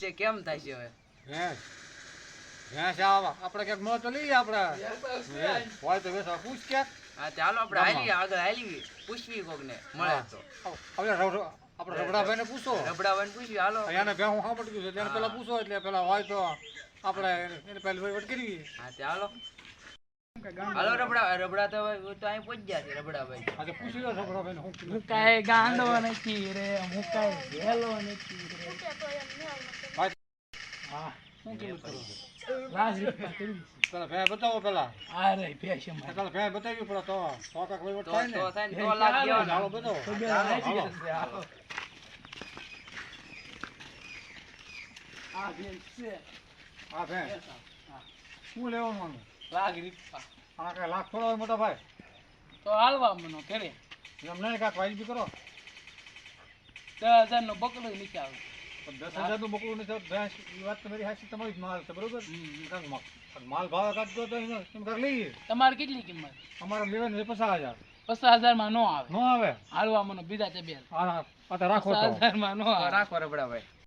છે કેમ થાય છે હવે? ભેંસ ભેંસ આવા. આપણે ક્યાંક ન તો લઈએ આપણે. હોય તો વેસા પૂછ ક્યાંક. હા ચાલો આપણે હાલી આગળ હાલી પૂછવી કોક ને મળે તો. હવે આપણે રબડાભાઈને પૂછો. રબડાવાને પૂછવી હાલો. એને બે હું સાંભળી ગયું છે એને પેલા પૂછો એટલે પેલા હોય તો આપણે એને પહેલી કરવી હા ચાલો હાલો રબડા રબડા તો તો અહીં પહોંચ ગયા છે રબડાભાઈ. આજે પૂછી લો રબડાભાઈને શું કીધું. હું કાંઈ ગાંડો નથી રે હું કાંઈ ભેલો નથી રે. ભાઈ, હા શું કીધું કરો રાજ પેલા ભેં બતાવો પેલા. આ રે ફેશનમાં. પેલા ભેં બતાવ્યું પેલા તો. તો કાક વહીવટ તો થાય ને. તો થાય તો ચાલો, હાલો બતાવો. આ ભેંસ છે. આ ભેં હા. શું લેવાનું લાગ રીતના. આ કાંઈ લાખ થોડો હોય મોટા ભાઈ. તો હાલવા મનો કરે એમ કાક કાંઈક વાજબી કરો. દસ હજાર નો બકલો નીચે આવે. દસ હજારનું બકરું નથી. ભેંસ એ વાત તમારી હાસી તમારી જ માલ છે બરોબર? માલ ભાવ કાઢતો તો એમ કાંઈક લઈએ. તમારે કેટલી કિંમત? અમારે લેવાનું પચાસ હજાર. પચાસ હજારમાં નો આવે. નો આવે? હાલવા મનો બીજા તે બે રાખો પચાસ હજારમાં નો રાખો રબડા ભાઈ.